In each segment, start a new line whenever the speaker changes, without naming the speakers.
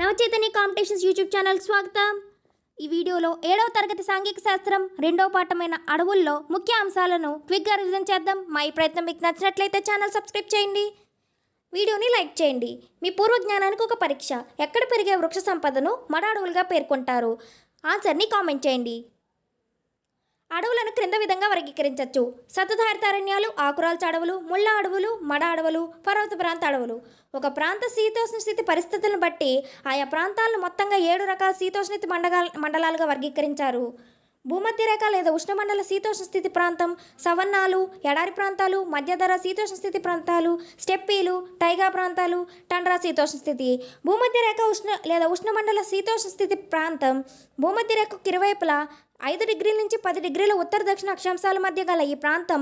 Navachaitanya competitions YouTube channel స్వాగతం. ఈ వీడియోలో ఏడవ తరగతి సాంఘిక శాస్త్రం రెండవ పాఠమైన అడవుల్లో ముఖ్య అంశాలను క్విక్గా రివిజన్ చేద్దాం. మా ఈ ప్రయత్నం మీకు నచ్చినట్లయితే ఛానల్ సబ్స్క్రైబ్ చేయండి. వీడియోని లైక్ చేయండి. మీ పూర్వ జ్ఞానానికి ఒక పరీక్ష. ఎక్కడ పెరిగే వృక్ష సంపదను మడ అడవులుగా పేర్కొంటారు? ఆన్సర్ని కామెంట్ చేయండి. అడవులను క్రింద విధంగా వర్గీకరించవచ్చు సతధారితారణ్యాలు ఆకురాల్చ అడవులు ముళ్ళ అడవులు మడ అడవులు పర్వత ప్రాంత అడవులు. ఒక ప్రాంత శీతోష్ణ స్థితి పరిస్థితులను బట్టి ఆయా ప్రాంతాలను మొత్తంగా ఏడు రకాల శీతోష్ణస్థితి మండగా మండలాలుగా వర్గీకరించారు. భూమధ్యరేఖ లేదా ఉష్ణమండల శీతోష్ణ స్థితి ప్రాంతం సవన్నాలు ఎడారి ప్రాంతాలు మధ్యధర శీతోష్ణ స్థితి ప్రాంతాలు స్టెప్పీలు టైగా ప్రాంతాలు టండ్రా శీతోష్ణ స్థితి భూమధ్య రేఖ ఉష్ణ లేదా ఉష్ణమండల శీతోష్ణ స్థితి ప్రాంతం భూమధ్య రేఖకు ఇరువైపులా ఐదు డిగ్రీల నుంచి పది డిగ్రీల ఉత్తర దక్షిణ అక్షాంశాల మధ్య గల ఈ ప్రాంతం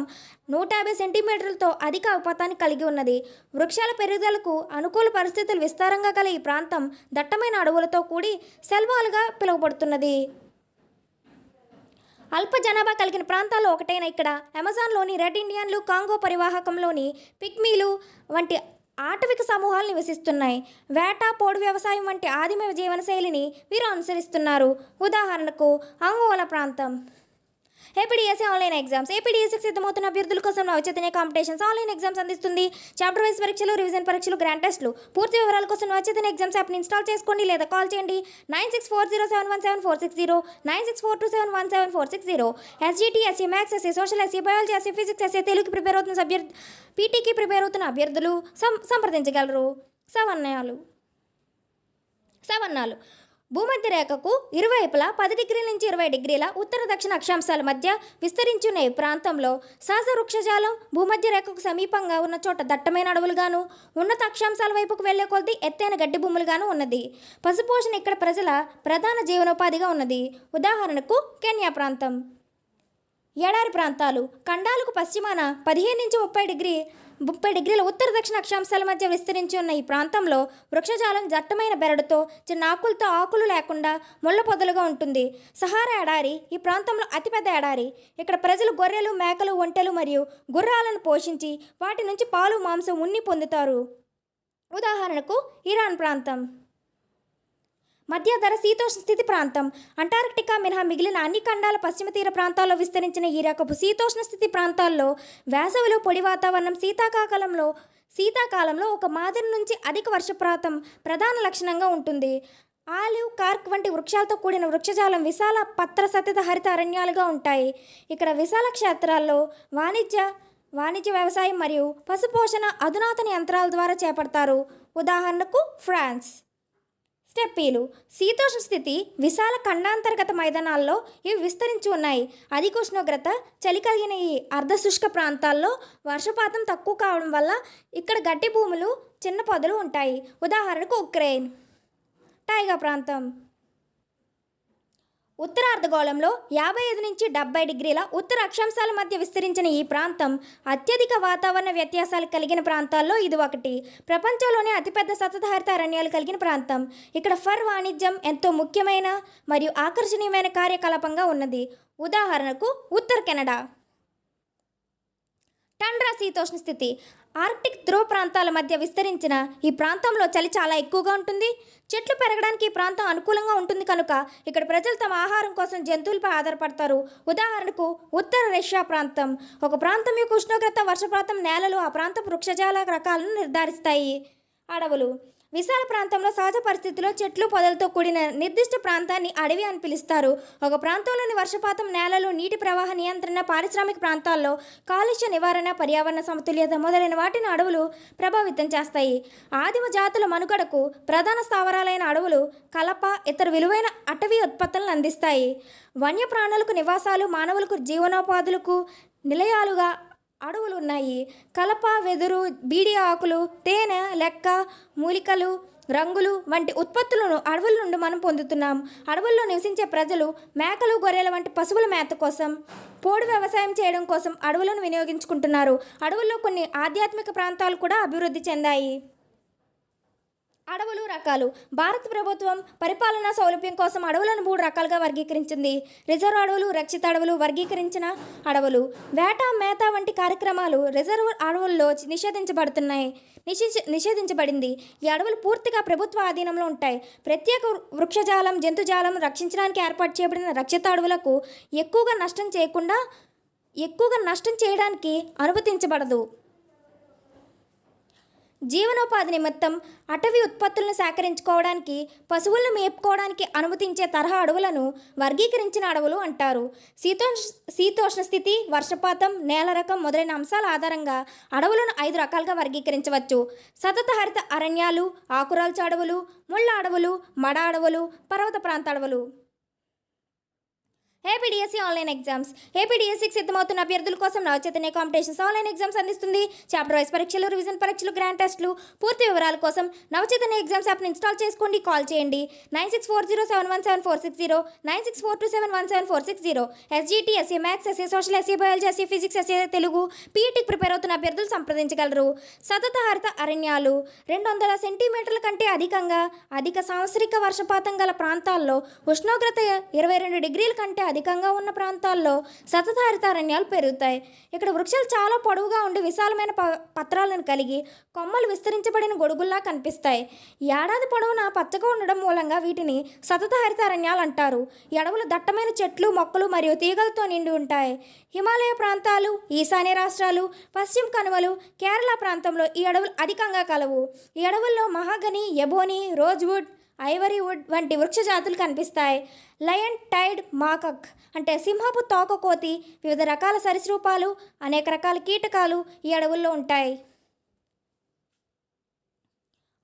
నూట యాభై సెంటీమీటర్లతో అధిక అవపాతాన్ని కలిగి ఉన్నది. వృక్షాల పెరుగుదలకు అనుకూల పరిస్థితులు విస్తారంగా గల ఈ ప్రాంతం దట్టమైన అడవులతో కూడి సెల్వాలుగా పిలువబడుతున్నది. అల్ప జనాభా కలిగిన ప్రాంతాల్లో ఒకటైన ఇక్కడ అమెజాన్లోని రెడ్ ఇండియన్లు కాంగో పరివాహకంలోని పిగ్మీలు వంటి ఆటవిక సమూహాలు నివసిస్తున్నాయి. వేట పోడు వ్యవసాయం వంటి ఆదిమ జీవనశైలిని వీరు అనుసరిస్తున్నారు. ఉదాహరణకు అంగోల ప్రాంతం. ఏపీడీఎస్సీ ఆన్లైన్ ఎగ్జామ్స్ ఏపీడీఎస్సీకి సిద్ధమవుతున్న అభ్యర్థుల కోసం నవచైతన్య కాంపిటీషన్స్ ఆన్లైన్ ఎగ్జామ్స్ అందిస్తుంది. చాప్టర్ వైజ్ పరీక్షలు రివిజన్ పరీక్షలు గ్రాండ్ టెస్ట్లు పూర్తి వివరాల కోసం నవచైతన్య ఎగ్జామ్స్ యాప్ని ఇన్స్టాల్ చేసుకోండి లేదా కాల్ చేయండి. Nine six four zero seven one seven four six zero nine six four two seven one seven four six zero. SGT SC maths SC social SC biology SC physics SC తెలుగుకి prepare అవుతున్న అభ్యర్థి పీటీకి prepare అవుతున్న అభ్యర్థులు సంప్రదించగలరు. సవన్నయాలు. సవన్నాలు భూమధ్య రేఖకు ఇరువైపులా పది డిగ్రీల నుంచి ఇరవై డిగ్రీల ఉత్తర దక్షిణ అక్షాంశాల మధ్య విస్తరించున్న ఈ ప్రాంతంలో సహజ వృక్షజాలం భూమధ్య రేఖకు సమీపంగా ఉన్న చోట దట్టమైన అడవులుగాను ఉన్నత అక్షాంశాల వైపుకు వెళ్ళే కొద్దీ ఎత్తైన గడ్డి భూములుగాను ఉన్నది. పశుపోషణ ఇక్కడ ప్రజల ప్రధాన జీవనోపాధిగా ఉన్నది. ఉదాహరణకు కెన్యా ప్రాంతం. ఎడారి ప్రాంతాలు. ఖండాలకు పశ్చిమాన పదిహేను నుంచి ముప్పై డిగ్రీ ముప్పై డిగ్రీల ఉత్తర దక్షిణ అక్షాంశాల మధ్య విస్తరించి ఉన్న ఈ ప్రాంతంలో వృక్షజాలం దట్టమైన బెరడుతో చిన్న ఆకులతో ఆకులు లేకుండా ముళ్ళ పొదలుగా ఉంటుంది. సహారా ఎడారి ఈ ప్రాంతంలో అతిపెద్ద ఎడారి. ఇక్కడ ప్రజలు గొర్రెలు మేకలు ఒంటెలు మరియు గుర్రాలను పోషించి వాటి నుంచి పాలు మాంసం ఉన్ని పొందుతారు. ఉదాహరణకు ఇరాన్ ప్రాంతం. మధ్యధర శీతోష్ణ స్థితి ప్రాంతం. అంటార్క్టికా మినహా మిగిలిన అన్ని ఖండాల పశ్చిమ తీర ప్రాంతాల్లో విస్తరించిన ఈ రకపు శీతోష్ణ స్థితి ప్రాంతాల్లో వేసవిలో పొడి వాతావరణం శీతాకాలంలో శీతాకాలంలో ఒక మాదిరి నుంచి అధిక వర్షపాతం ప్రధాన లక్షణంగా ఉంటుంది. ఆలివ్ కార్క్ వంటి వృక్షాలతో కూడిన వృక్షజాలం విశాల పత్ర సతిత హరిత అరణ్యాలుగా ఉంటాయి. ఇక్కడ విశాల క్షేత్రాల్లో వాణిజ్య వాణిజ్య వ్యవసాయం మరియు పశుపోషణ అధునాతన యంత్రాల ద్వారా చేపడతారు. ఉదాహరణకు ఫ్రాన్స్. స్టెప్పీలు శీతోష్ణ స్థితి విశాల ఖండాంతర్గత మైదానాల్లో ఇవి విస్తరించి ఉన్నాయి. అధిక ఉష్ణోగ్రత చలి కలిగిన ఈ అర్ధశుష్క ప్రాంతాల్లో వర్షపాతం తక్కువ కావడం వల్ల ఇక్కడ గట్టి భూములు చిన్న పొదలు ఉంటాయి. ఉదాహరణకు ఉక్రెయిన్. టైగా ప్రాంతం. ఉత్తర అర్ధగోళంలో యాభై ఐదు నుంచి డెబ్బై డిగ్రీల ఉత్తర అక్షాంశాల మధ్య విస్తరించిన ఈ ప్రాంతం అత్యధిక వాతావరణ వ్యత్యాసాలు కలిగిన ప్రాంతాల్లో ఇది ఒకటి. ప్రపంచంలోనే అతిపెద్ద సతతహారిత అరణ్యాలు కలిగిన ప్రాంతం. ఇక్కడ ఫర్ వాణిజ్యం ఎంతో ముఖ్యమైన మరియు ఆకర్షణీయమైన కార్యకలాపంగా ఉన్నది. ఉదాహరణకు ఉత్తర కెనడా. టండ్రా శీతోష్ణ స్థితి. ఆర్కిటిక్ ధ్రువ ప్రాంతాల మధ్య విస్తరించిన ఈ ప్రాంతంలో చలి చాలా ఎక్కువగా ఉంటుంది. చెట్లు పెరగడానికి ఈ ప్రాంతం అనుకూలంగా ఉంటుంది కనుక ఇక్కడ ప్రజలు తమ ఆహారం కోసం జంతువులపై ఆధారపడతారు. ఉదాహరణకు ఉత్తర రష్యా ప్రాంతం. ఒక ప్రాంతం యొక్క ఉష్ణోగ్రత వర్షపాతం నేలలు ఆ ప్రాంత వృక్షజాల రకాలను నిర్ధారిస్తాయి. అడవులు. విశాల ప్రాంతంలో సహజ పరిస్థితుల్లో చెట్లు పొదలతో కూడిన నిర్దిష్ట ప్రాంతాన్ని అడవి అని పిలుస్తారు. ఒక ప్రాంతంలోని వర్షపాతం నేలలు నీటి ప్రవాహ నియంత్రణ పారిశ్రామిక ప్రాంతాల్లో కాలుష్య నివారణ పర్యావరణ సమతుల్యత మొదలైన వాటిని అడవులు ప్రభావితం చేస్తాయి. ఆదిమ జాతుల మనుగడకు ప్రధాన స్థావరాలైన అడవులు కలప ఇతర విలువైన అటవీ ఉత్పత్తులను అందిస్తాయి. వన్యప్రాణులకు నివాసాలు మానవులకు జీవనోపాధులకు నిలయాలుగా అడవులు ఉన్నాయి కలప వెదురు బీడి ఆకులు తేనె లెక్క మూలికలు రంగులు వంటి ఉత్పత్తులను అడవుల నుండి మనం పొందుతున్నాం. అడవుల్లో నివసించే ప్రజలు మేకలు గొర్రెల వంటి పశువుల మేత కోసం పోడు వ్యవసాయం చేయడం కోసం అడవులను వినియోగించుకుంటున్నారు. అడవుల్లో కొన్ని ఆధ్యాత్మిక ప్రాంతాలు కూడా అభివృద్ధి చెందాయి. అడవులు రకాలు. భారత ప్రభుత్వం పరిపాలనా సౌలభ్యం కోసం అడవులను మూడు రకాలుగా వర్గీకరించింది. రిజర్వ్ అడవులు రక్షిత అడవులు వర్గీకరించిన అడవులు. వేట మేత వంటి కార్యక్రమాలు రిజర్వ్ అడవుల్లో నిషేధించబడుతున్నాయి. నిషేధ నిషేధించబడింది. ఈ అడవులు పూర్తిగా ప్రభుత్వ ఆధీనంలో ఉంటాయి. ప్రత్యేక వృక్షజాలం జంతుజాలం రక్షించడానికి ఏర్పాటు చేయబడిన రక్షిత అడవులకు ఎక్కువగా నష్టం చేయకుండా ఎక్కువగా నష్టం చేయడానికి అనుమతించబడదు. జీవనోపాధి నిమిత్తం అటవీ ఉత్పత్తులను సేకరించుకోవడానికి పశువులను మేపుకోవడానికి అనుమతించే తరహా అడవులను వర్గీకరించిన అడవులు అంటారు. శీతోష్ శీతోష్ణ స్థితి వర్షపాతం నేల రకం మొదలైన అంశాల ఆధారంగా అడవులను ఐదు రకాలుగా వర్గీకరించవచ్చు. సతత హరిత అరణ్యాలు ఆకురాల్చు అడవులు ముళ్ళ అడవులు మడ అడవులు పర్వత ప్రాంత అడవులు. ఏపీడిఎస్సి ఆన్లైన్ ఎగ్జామ్స్ ఏపీడిఎస్సికి సిద్ధమవుతున్న అభ్యర్థుల కోసం నవచైతన్య కాంపిటీషన్స్ ఆన్లైన్ ఎగ్జామ్స్ అందిస్తుంది. చాప్టర్ వైస్ పరీక్షలు రివిజన్ పరీక్షలు గ్రాండ్ టెస్టులు పూర్తి వివరాల కోసం నవచైతన్య ఎగ్జామ్స్ యాప్ని ఇన్స్టాల్ చేసుకోండి. కాల్ చేయండి. Nine six four zero seven one seven four six zero nine six four two seven one seven four six zero. SGT SA maths SA social SC biology SA physics SA Telugu పీఈటీకి prepare అవుతున్న అభ్యర్థులు సంప్రదించగలరు. సతత హరిత అరణ్యాలు. రెండు వందల సెంటీమీటర్ల కంటే అధికంగా అధిక సంవత్సరిక వర్షపాతం గల ప్రాంతాల్లో ఉష్ణోగ్రత ఇరవై రెండు డిగ్రీల కంటే అధికంగా ఉన్న ప్రాంతాల్లో సతత హరితారణ్యాలు పెరుగుతాయి. ఇక్కడ వృక్షాలు చాలా పొడవుగా ఉండి విశాలమైన ప పత్రాలను కలిగి కొమ్మలు విస్తరించబడిన గొడుగుల్లా కనిపిస్తాయి. ఏడాది పొడవునా పచ్చగా ఉండడం మూలంగా వీటిని సతత హరితారణ్యాలు అంటారు. ఎడవులు దట్టమైన చెట్లు మొక్కలు మరియు తీగలతో నిండి ఉంటాయి. హిమాలయ ప్రాంతాలు ఈశాన్య రాష్ట్రాలు పశ్చిమ కనుమలు కేరళ ప్రాంతంలో ఈ అడవులు అధికంగా కలవు. ఈ అడవుల్లో mahogany ebony rosewood ivory wood వంటి వృక్ష జాతులు కనిపిస్తాయి. లయన్ టైడ్ మాకక్ అంటే సింహపు తోకకోతి వివిధ రకాల సరీసృపాలు అనేక రకాల కీటకాలు ఈ అడవుల్లో ఉంటాయి.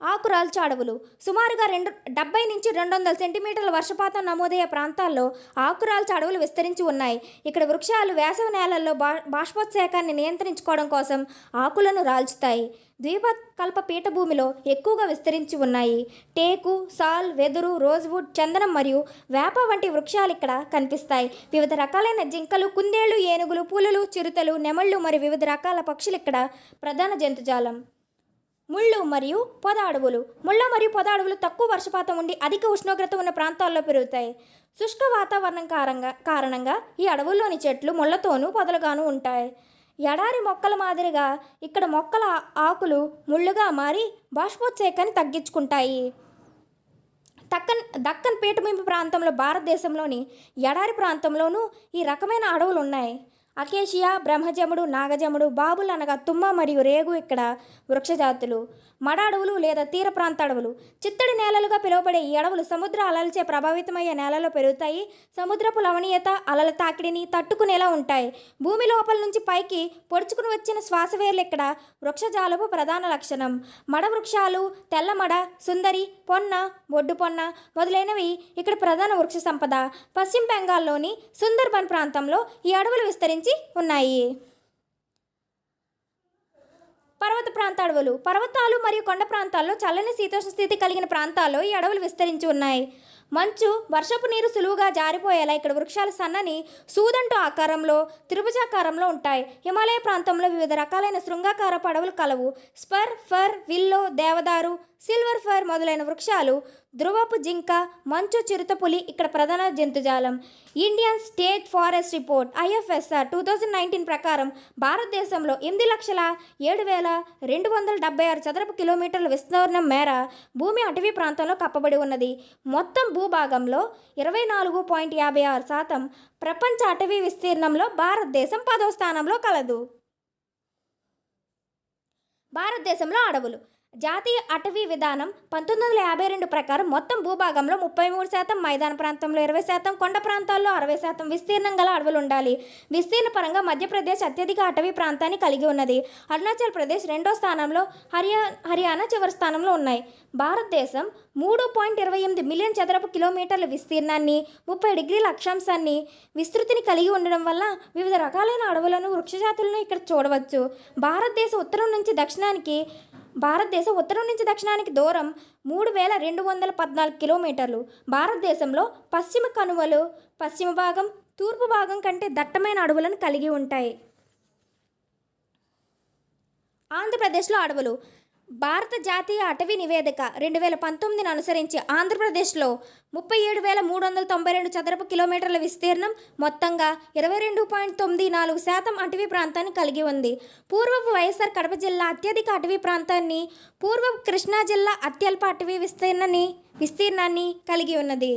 ఆకురాల్చు అడవులు. సుమారుగా రెండు డెబ్బై నుంచి రెండు వందల సెంటీమీటర్ల వర్షపాతం నమోదయ్యే ప్రాంతాల్లో ఆకురాల్చు అడవులు విస్తరించి ఉన్నాయి. ఇక్కడ వృక్షాలు వేసవి నేలల్లో బా బాష్పోత్సేకాన్ని నియంత్రించుకోవడం కోసం ఆకులను రాల్చుతాయి. ద్వీపకల్ప పీఠభూమిలో ఎక్కువగా విస్తరించి ఉన్నాయి. టేకు సాల్ వెదురు రోజ్వుడ్ చందనం మరియు వేప వంటి వృక్షాలు ఇక్కడ కనిపిస్తాయి. వివిధ రకాలైన జింకలు కుందేళ్ళు ఏనుగులు పులులు చిరుతలు నెమళ్ళు మరియు వివిధ రకాల పక్షులు ఇక్కడ ప్రధాన జంతుజాలం. ముళ్ళు మరియు పొద అడవులు. ముళ్ళ మరియు పొద అడవులు తక్కువ వర్షపాతం ఉండి అధిక ఉష్ణోగ్రత ఉన్న ప్రాంతాల్లో పెరుగుతాయి. శుష్క వాతావరణం కారంగా కారణంగా ఈ అడవుల్లోని చెట్లు ముళ్ళతోనూ పొదలుగాను ఉంటాయి. ఎడారి మొక్కల మాదిరిగా ఇక్కడ మొక్కల ఆకులు ముళ్ళుగా మారి బాష్పోత్సేకాన్ని తగ్గించుకుంటాయి. దక్కన్ దక్కన్ పీఠభూమి ప్రాంతంలో భారతదేశంలోని ఎడారి ప్రాంతంలోనూ ఈ రకమైన అడవులు ఉన్నాయి అకేషియా బ్రహ్మజముడు నాగజముడు బాబులు అనగా తుమ్మ మరియు రేగు ఇక్కడ వృక్షజాతులు. మడ అడవులు లేదా తీర ప్రాంత అడవులు చిత్తడి నేలలుగా పిలువబడే ఈ అడవులు సముద్ర అలలచే ప్రభావితమయ్యే నేలలో పెరుగుతాయి. సముద్రపు లవణీయత అలల తాకిడిని తట్టుకునేలా ఉంటాయి. భూమి లోపల నుంచి పైకి పొడుచుకుని వచ్చిన శ్వాసవేర్లు ఇక్కడ వృక్షజాలపు ప్రధాన లక్షణం. మడ వృక్షాలు తెల్లమడ సుందరి పొన్న బొడ్డు పొన్న మొదలైనవి ఇక్కడ ప్రధాన వృక్ష సంపద పశ్చిమ బెంగాల్లోని సుందర్బన్ ప్రాంతంలో ఈ అడవులు విస్తరించి ఉన్నాయి. పర్వత ప్రాంత అడవులు పర్వతాలు మరియు కొండ ప్రాంతాల్లో చల్లని శీతోష్ణ స్థితి కలిగిన ప్రాంతాల్లో ఈ అడవులు విస్తరించి ఉన్నాయి. మంచు వర్షపు నీరు సులువుగా జారిపోయేలా ఇక్కడ వృక్షాలు సన్నని సూదంటు ఆకారంలో త్రిభుజాకారంలో ఉంటాయి. హిమాలయ ప్రాంతంలో వివిధ రకాలైన శృంగాకారపు అడవులు కలవు. స్పర్ ఫర్ విల్లో దేవదారు సిల్వర్ ఫైర్ మొదలైన వృక్షాలు ధ్రువపు జింక మంచు చిరుతపులి ఇక్కడ ప్రధాన జంతుజాలం. Indian State Forest Report IFSR two thousand nineteen ప్రకారం భారతదేశంలో ఎనిమిది లక్షల ఏడు వేల రెండు వందల డెబ్బై ఆరు చదరపు కిలోమీటర్ల విస్తీర్ణం మేర భూమి అటవీ ప్రాంతంలో కప్పబడి ఉన్నది. మొత్తం భూభాగంలో ఇరవై నాలుగు పాయింట్ యాభై ఆరు శాతం ప్రపంచ అటవీ విస్తీర్ణంలో భారతదేశం పదో స్థానంలో కలదు. భారతదేశంలో అడవులు. జాతీయ అటవీ విధానం పంతొమ్మిది వందల యాభై రెండు ప్రకారం మొత్తం భూభాగంలో ముప్పై మూడు శాతం మైదాన ప్రాంతంలో ఇరవై శాతం కొండ ప్రాంతాల్లో అరవై శాతం విస్తీర్ణం గల అడవులు ఉండాలి విస్తీర్ణ పరంగా మధ్యప్రదేశ్ అత్యధిక అటవీ ప్రాంతాన్ని కలిగి ఉన్నది. అరుణాచల్ ప్రదేశ్ రెండో స్థానంలో హరియా హర్యానా చివరి స్థానంలో ఉన్నాయి. భారతదేశం మూడు పాయింట్ ఇరవై ఎనిమిది మిలియన్ చదరపు కిలోమీటర్ల విస్తీర్ణాన్ని ముప్పై డిగ్రీల అక్షాంశాన్ని విస్తృతిని కలిగి ఉండడం వల్ల వివిధ రకాలైన అడవులను వృక్షజాతులను ఇక్కడ చూడవచ్చు. భారతదేశ ఉత్తరం నుంచి దక్షిణానికి భారతదేశం ఉత్తరం నుంచి దక్షిణానికి దూరం మూడు వేల రెండు వందల పద్నాలుగు కిలోమీటర్లు. భారతదేశంలో పశ్చిమ కనుమలు పశ్చిమ భాగం తూర్పు భాగం కంటే దట్టమైన అడవులను కలిగి ఉంటాయి. ఆంధ్రప్రదేశ్లో అడవులు భారత జాతీయ అటవీ నివేదిక రెండు వేల పంతొమ్మిదిని అనుసరించి ఆంధ్రప్రదేశ్లో ముప్పై ఏడు వేల మూడు వందల తొంభై రెండు చదరపు కిలోమీటర్ల విస్తీర్ణం మొత్తంగా ఇరవై రెండు పాయింట్ తొమ్మిది నాలుగు శాతం అటవీ ప్రాంతాన్ని కలిగి ఉంది. పూర్వపు వైఎస్ఆర్ కడప జిల్లా అత్యధిక అటవీ ప్రాంతాన్ని పూర్వపు కృష్ణా జిల్లా అత్యల్ప అటవీ విస్తీర్ణాన్ని విస్తీర్ణాన్ని కలిగి ఉన్నది.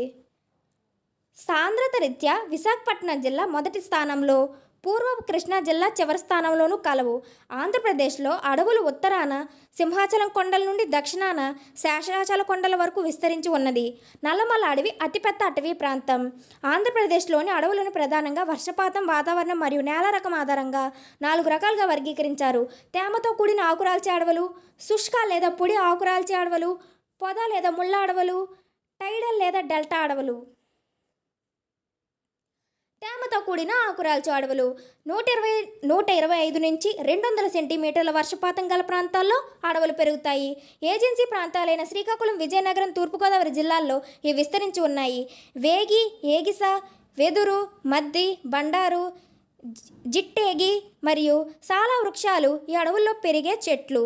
సాంద్రత రీత్యా విశాఖపట్నం జిల్లా మొదటి స్థానంలో పూర్వపు కృష్ణా జిల్లా చివరి స్థానంలోనూ కలవు. ఆంధ్రప్రదేశ్లో అడవులు ఉత్తరాన సింహాచలం కొండల నుండి దక్షిణాన శేషాచల కొండల వరకు విస్తరించి ఉన్నది. నల్లమల అడవి అతిపెద్ద అటవీ ప్రాంతం. ఆంధ్రప్రదేశ్లోని అడవులను ప్రధానంగా వర్షపాతం వాతావరణం మరియు నేల రకం ఆధారంగా నాలుగు రకాలుగా వర్గీకరించారు. తేమతో కూడిన ఆకురాల్చే అడవులు శుష్క లేదా పొడి ఆకురాల్చే అడవులు పొద లేదా ముళ్ళ అడవులు టైడల్ లేదా డెల్టా అడవులు. తేమతో కూడిన ఆకురాల్చు అడవులు. నూట ఇరవై నూట ఇరవై ఐదు నుంచి రెండు వందల సెంటీమీటర్ల వర్షపాతం గల ప్రాంతాల్లో అడవులు పెరుగుతాయి. ఏజెన్సీ ప్రాంతాలైన శ్రీకాకుళం విజయనగరం తూర్పుగోదావరి జిల్లాల్లో ఇవి విస్తరించి ఉన్నాయి. వేగి ఏగిస వెదురు మద్ది బండారు జిట్టేగి మరియు సాలా వృక్షాలు ఈ అడవుల్లో పెరిగే చెట్లు.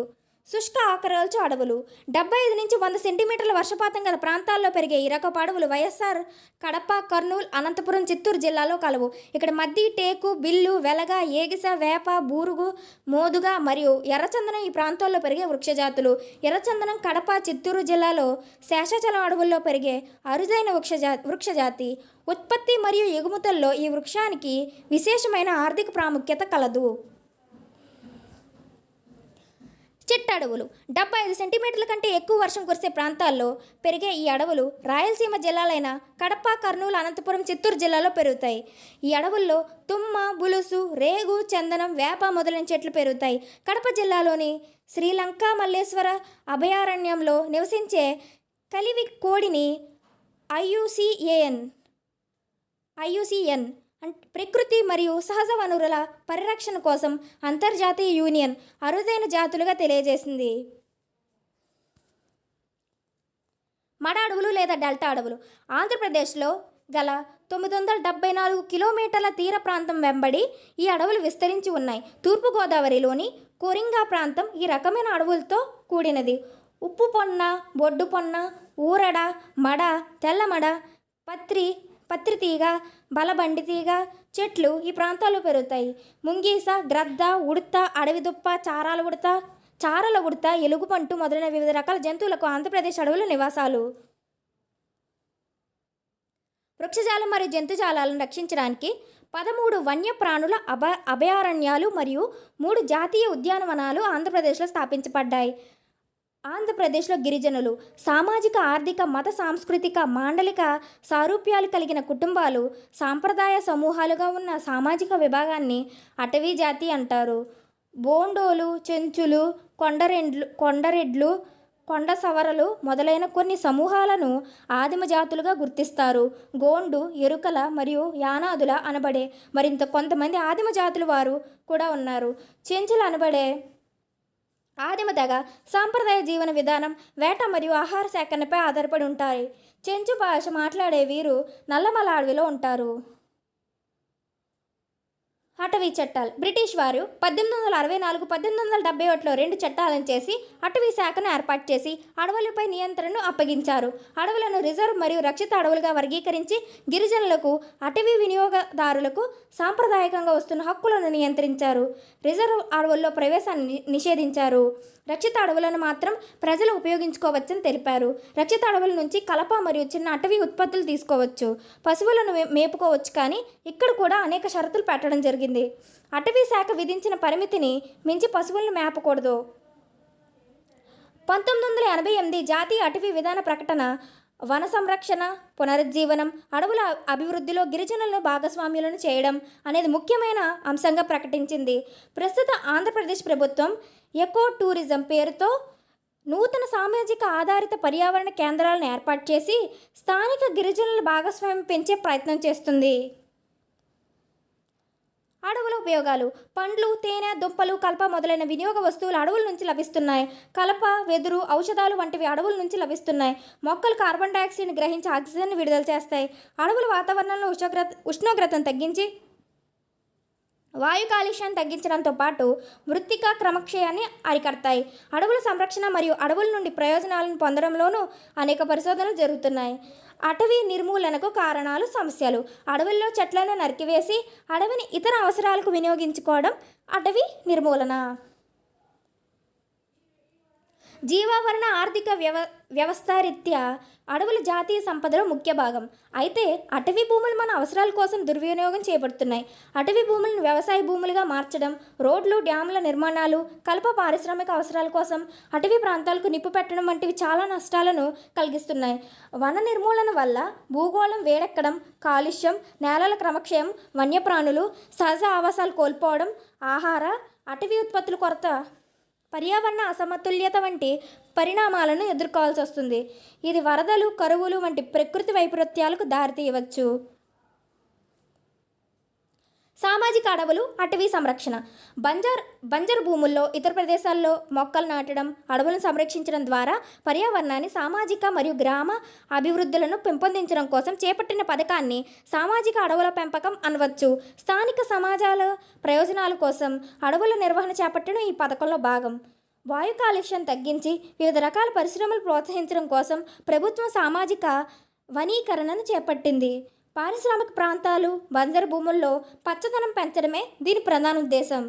శుష్క ఆకరాల్చు అడవులు. డెబ్బై ఐదు నుంచి వంద సెంటీమీటర్ల వర్షపాతం గల ప్రాంతాల్లో పెరిగే ఈ రకపు అడవులు వైఎస్ఆర్ కడప కర్నూలు అనంతపురం చిత్తూరు జిల్లాలో కలవు. ఇక్కడ మద్ది టేకు బిల్లు వెలగ ఏగిస వేప బూరుగు మోదుగ మరియు ఎర్రచందనం ఈ ప్రాంతాల్లో పెరిగే వృక్షజాతులు. ఎర్రచందనం కడప చిత్తూరు జిల్లాలో శేషాచలం అడవుల్లో పెరిగే అరుదైన వృక్షజా వృక్షజాతి. ఉత్పత్తి మరియు ఎగుమతుల్లో ఈ వృక్షానికి విశేషమైన ఆర్థిక ప్రాముఖ్యత కలదు. చిట్టడవులు డెబ్బై ఐదు సెంటీమీటర్ల కంటే ఎక్కువ వర్షం కురిసే ప్రాంతాల్లో పెరిగే ఈ అడవులు రాయలసీమ జిల్లాలైన కడప కర్నూలు అనంతపురం చిత్తూరు జిల్లాలో పెరుగుతాయి. ఈ అడవుల్లో తుమ్మ బులుసు రేగు చందనం వేప మొదలైన చెట్లు పెరుగుతాయి. కడప జిల్లాలోని శ్రీలంక మల్లేశ్వర అభయారణ్యంలో నివసించే కలివి కోడిని ఐయుసిఏఎన్ ఐయుసిఎన్ ప్రకృతి మరియు సహజ వనరుల పరిరక్షణ కోసం అంతర్జాతీయ యూనియన్ అరుదైన జాతులుగా తెలియజేసింది. మడ అడవులు లేదా డెల్టా అడవులు. ఆంధ్రప్రదేశ్లో గల తొమ్మిది వందల డెబ్బై నాలుగు కిలోమీటర్ల తీర ప్రాంతం వెంబడి ఈ అడవులు విస్తరించి ఉన్నాయి. తూర్పుగోదావరిలోని కోరింగా ప్రాంతం ఈ రకమైన అడవులతో కూడినది. ఉప్పు పొన్న బొడ్డు పొన్న ఊరడ మడ తెల్లమడ పత్రి పత్రి తీగ బలబండి తీగ చెట్లు ఈ ప్రాంతాల్లో పెరుగుతాయి. ముంగీస గ్రద్ద ఉడత అడవి దుప్ప చారాల ఉడత చారల ఉడత ఎలుగుబంటు మొదలైన వివిధ రకాల జంతువులకు ఆంధ్రప్రదేశ్ అడవులు నివాసాలు. వృక్షజాలం మరియు జంతుజాలాలను రక్షించడానికి పదమూడు వన్యప్రాణుల అభ అభయారణ్యాలు మరియు మూడు జాతీయ ఉద్యానవనాలు ఆంధ్రప్రదేశ్లో స్థాపించబడ్డాయి. ఆంధ్రప్రదేశ్లో గిరిజనులు సామాజిక ఆర్థిక మత సాంస్కృతిక మాండలిక సారూప్యాలు కలిగిన కుటుంబాలు సాంప్రదాయ సమూహాలుగా ఉన్న సామాజిక విభాగాన్ని అటవీ జాతి అంటారు. బోండోలు చెంచులు కొండరెండ్లు కొండరెడ్లు కొండ సవరలు మొదలైన కొన్ని సమూహాలను ఆదిమ జాతులుగా గుర్తిస్తారు. గోండు ఎరుకల మరియు యానాదుల అనబడే మరింత కొంతమంది ఆదిమ జాతుల వారు కూడా ఉన్నారు. చెంచులు అనబడే ఆదిమ తెగ సాంప్రదాయ జీవన విధానం వేట మరియు ఆహార సేకరణపై ఆధారపడి ఉంటాయి. చెంచు భాష మాట్లాడే వీరు నల్లమల అడవిలో ఉంటారు. అటవీ చట్టాలు. బ్రిటిష్ వారు పద్దెనిమిది వందల అరవై నాలుగు పద్దెనిమిది వందల డెబ్బై ఒకటిలో రెండు చట్టాలను చేసి అటవీ శాఖను ఏర్పాటు చేసి అడవులపై నియంత్రణను అప్పగించారు. అడవులను రిజర్వ్ మరియు రక్షిత అడవులుగా వర్గీకరించి గిరిజనులకు అటవీ వినియోగదారులకు సాంప్రదాయకంగా వస్తున్న హక్కులను నియంత్రించారు. రిజర్వ్ అడవుల్లో ప్రవేశాన్ని నిషేధించారు. రక్షిత అడవులను మాత్రం ప్రజలు ఉపయోగించుకోవచ్చని తెలిపారు. రక్షిత అడవుల నుంచి కలప మరియు చిన్న అటవీ ఉత్పత్తులు తీసుకోవచ్చు. పశువులను మే- మేపుకోవచ్చు కానీ ఇక్కడ కూడా అనేక షరతులు పెట్టడం జరిగింది. అటవీ శాఖ విధించిన పరిమితిని మించి పశువులను మేపకూడదు. పంతొమ్మిది వందల ఎనభై ఎనిమిది జాతీయ అటవీ విధాన ప్రకటన వన సంరక్షణ పునరుజ్జీవనం అడవుల అభివృద్ధిలో గిరిజనులను భాగస్వామ్యులను చేయడం అనేది ముఖ్యమైన అంశంగా ప్రకటించింది. ప్రస్తుత ఆంధ్రప్రదేశ్ ప్రభుత్వం ఎకో టూరిజం పేరుతో నూతన సామాజిక ఆధారిత పర్యావరణ కేంద్రాలను ఏర్పాటు చేసి స్థానిక గిరిజనుల భాగస్వామ్యం పెంచే ప్రయత్నం చేస్తుంది. అడవుల ఉపయోగాలు పండ్లు తేనె దుంపలు కలప మొదలైన వినియోగ వస్తువులు అడవుల నుంచి లభిస్తున్నాయి. కలప వెదురు ఔషధాలు వంటివి అడవుల నుంచి లభిస్తున్నాయి. మొక్కలు కార్బన్ డైఆక్సైడ్ని గ్రహించి ఆక్సిజన్ విడుదల చేస్తాయి. అడవుల వాతావరణంలో ఉష్ణోగ్రత ఉష్ణోగ్రతను తగ్గించి వాయు కాలుష్యాన్ని తగ్గించడంతో పాటు మృత్తికా క్రమక్షయాన్ని అరికడతాయి. అడవుల సంరక్షణ మరియు అడవుల నుండి ప్రయోజనాలను పొందడంలోనూ అనేక పరిశోధనలు జరుగుతున్నాయి. అటవీ నిర్మూలనకు కారణాలు సమస్యలు. అడవుల్లో చెట్లను నరికివేసి అడవిని ఇతర అవసరాలకు వినియోగించుకోవడం అటవీ నిర్మూలన. జీవావరణ ఆర్థిక వ్యవ వ్యవస్థారీత్యా అడవుల జాతీయ సంపదలో ముఖ్య భాగం. అయితే అటవీ భూములు మన అవసరాల కోసం దుర్వినియోగం చేపడుతున్నాయి. అటవీ భూములను వ్యవసాయ భూములుగా మార్చడం రోడ్లు డ్యాముల నిర్మాణాలు కలప పారిశ్రామిక అవసరాల కోసం అటవీ ప్రాంతాలకు నిప్పు పెట్టడం వంటివి చాలా నష్టాలను కలిగిస్తున్నాయి. వన నిర్మూలన వల్ల భూగోళం వేడెక్కడం కాలుష్యం నేలల క్రమక్షయం వన్యప్రాణులు సహజ ఆవాసాలు కోల్పోవడం ఆహార అటవీ ఉత్పత్తుల కొరత పర్యావరణ అసమతుల్యత వంటి పరిణామాలను ఎదుర్కోవాల్సి వస్తుంది. ఇది వరదలు కరువులు వంటి ప్రకృతి వైపరీత్యాలకు దారితీయవచ్చు. సామాజిక అడవులు అటవీ సంరక్షణ. బంజర్ బంజరు భూముల్లో ఇతర ప్రదేశాల్లో మొక్కలు నాటడం అడవులను సంరక్షించడం ద్వారా పర్యావరణాన్ని సామాజిక మరియు గ్రామ అభివృద్ధులను పెంపొందించడం కోసం చేపట్టిన పథకాన్ని సామాజిక అడవుల పెంపకం అనవచ్చు. స్థానిక సమాజాల ప్రయోజనాల కోసం అడవుల నిర్వహణ చేపట్టడం ఈ పథకంలో భాగం. వాయు కాలుష్యం తగ్గించి వివిధ రకాల పరిశ్రమలు ప్రోత్సహించడం కోసం ప్రభుత్వం సామాజిక వనీకరణను చేపట్టింది. పారిశ్రామిక ప్రాంతాలు బంజరు భూముల్లో పచ్చదనం పెంచడమే దీని ప్రధాన ఉద్దేశం.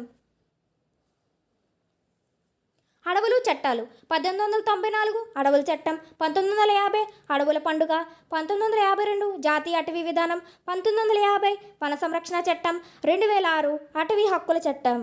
అడవులు చట్టాలు. పద్దెనిమిది వందల తొంభై నాలుగు అడవుల చట్టం పంతొమ్మిది వందల యాభై అడవుల పండుగ పంతొమ్మిది వందల యాభై రెండు జాతీయ అటవీ విధానం పంతొమ్మిది వందల యాభై వన సంరక్షణ చట్టం రెండు వేల ఆరు అటవీ హక్కుల చట్టం.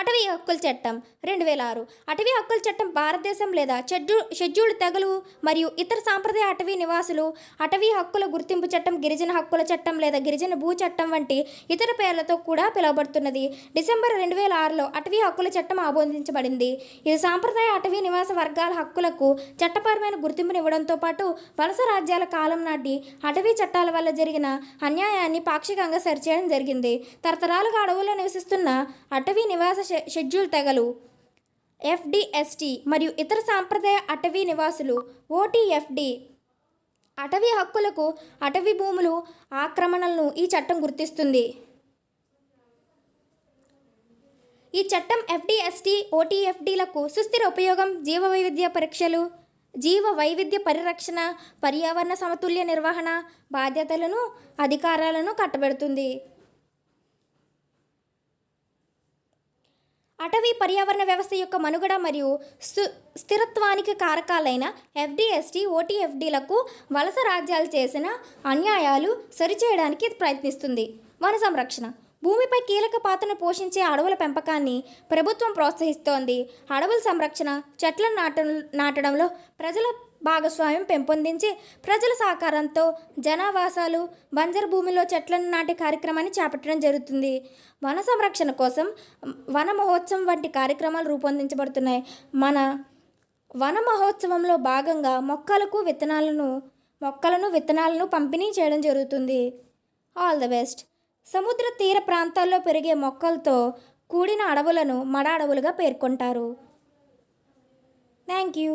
అటవీ హక్కుల చట్టం రెండు వేల ఆరు అటవీ హక్కుల చట్టం భారతదేశం లేదా షెడ్యూ షెడ్యూల్డ్ తెగలు మరియు ఇతర సాంప్రదాయ అటవీ నివాసులు అటవీ హక్కుల గుర్తింపు చట్టం గిరిజన హక్కుల చట్టం లేదా గిరిజన భూ చట్టం వంటి ఇతర పేర్లతో కూడా పిలువబడుతున్నది. డిసెంబర్ రెండు వేల ఆరులో అటవీ హక్కుల చట్టం ఆమోదించబడింది. ఇది సాంప్రదాయ అటవీ నివాస వర్గాల హక్కులకు చట్టపరమైన గుర్తింపునివ్వడంతో పాటు వలస రాజ్యాల కాలం నాటి అటవీ చట్టాల వల్ల జరిగిన అన్యాయాన్ని పాక్షికంగా సరిచేయడం జరిగింది. తరతరాలుగా అడవుల్లో నివసిస్తున్న అటవీ నివాస షెడ్యూల్ తెగలు. ఎఫ్డిఎస్టి మరియు ఇతర సాంప్రదాయ అటవీ నివాసులు ఓటీఎఫ్డి అటవీ హక్కులకు అటవీ భూములు ఆక్రమణలను ఈ చట్టం గుర్తిస్తుంది. ఈ చట్టం ఎఫ్డిఎస్టి ఓటీఎఫ్డీలకు సుస్థిర ఉపయోగం జీవ వైవిధ్య పరీక్షలు జీవ వైవిధ్య పరిరక్షణ పర్యావరణ సమతుల్య నిర్వహణ బాధ్యతలను అధికారాలను కట్టబెడుతుంది. అటవీ పర్యావరణ వ్యవస్థ యొక్క మనుగడ మరియు స్థు స్థిరత్వానికి కారకాలైన ఎఫ్డిఎస్టి ఓటీఎఫ్డీలకు వలస రాజ్యాలు చేసిన అన్యాయాలు సరిచేయడానికి ప్రయత్నిస్తుంది. వన సంరక్షణ. భూమిపై కీలక పాత్రను పోషించే అడవుల పెంపకాన్ని ప్రభుత్వం ప్రోత్సహిస్తోంది. అడవుల సంరక్షణ చెట్లను నాట నాటడంలో ప్రజల భాగస్వామ్యం పెంపొందించి ప్రజల సహకారంతో జనావాసాలు బంజరు భూమిలో చెట్లను నాటే కార్యక్రమాన్ని చేపట్టడం జరుగుతుంది. వన సంరక్షణ కోసం వన మహోత్సవం వంటి కార్యక్రమాలు రూపొందించబడుతున్నాయి. మన వన మహోత్సవంలో భాగంగా మొక్కలకు విత్తనాలను మొక్కలను విత్తనాలను పంపిణీ చేయడం జరుగుతుంది. All the best! సముద్ర తీర ప్రాంతాల్లో పెరిగే మొక్కలతో కూడిన అడవులను మడ అడవులుగా పేర్కొంటారు. Thank you